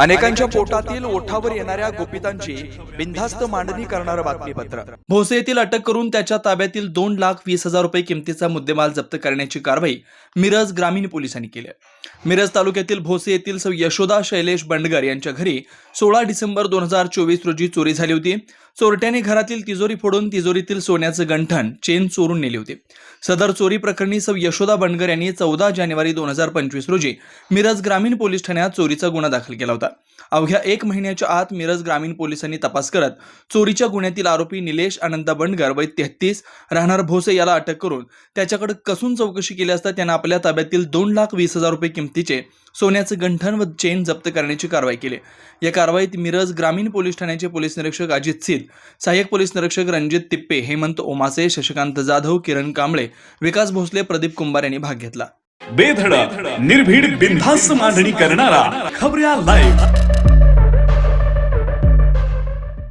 अनेकांच्या पोटातील ओठावर येणाऱ्या गोपितांची बिनधास्त मांडणी करणारं बातमीपत्र भोसे येथील अटक करून त्याच्या ताब्यातील दोन लाख वीस हजार रुपये किमतीचा मुद्देमाल जप्त करण्याची कारवाई मिरज ग्रामीण पोलिसांनी केली. मिरज तालुक्यातील भोसे येथील सौ यशोदा शैलेश बंडगर यांच्या घरी सोळा डिसेंबर दोन हजार चोवीस रोजी चोरी झाली होती. चोरट्याने घरातील तिजोरी फोडून तिजोरीतील सोन्याचं गंठण चेन चोरून नेली होती. सदर चोरी प्रकरणी सौ यशोदा बंडगर यांनी चौदा जानेवारी दोन हजार पंचवीस रोजी मिरज ग्रामीण पोलीस ठाण्यात चोरीचा गुन्हा दाखल केला होता. अवघ्या एक महिन्याच्या आत मिरज ग्रामीण पोलिसांनी तपास करत चोरीच्या गुन्ह्यातील आरोपी निलेश आनंद बंडगर वय तेहतीस राहणार भोसे याला अटक करून त्याच्याकडे कसून चौकशी केली असता त्यानं आपल्या ताब्यातील दोन लाख वीस हजार रुपये किमतीचे सोन्याचं गंठण व चेन जप्त करण्याची कारवाई केली. या कारवाईत मिरज ग्रामीण पोलीस ठाण्याचे पोलीस निरीक्षक अजित सिद सहाय्यक पोलीस निरीक्षक रणजित तिप्पे हेमंत ओमासे शशिकांत जाधव किरण कांबळे विकास भोसले प्रदीप कुंभार यांनी भाग घेतला. बेधडक निर्भीड बिनधास्त मांडणी करणारा खबऱ्या लाईव्ह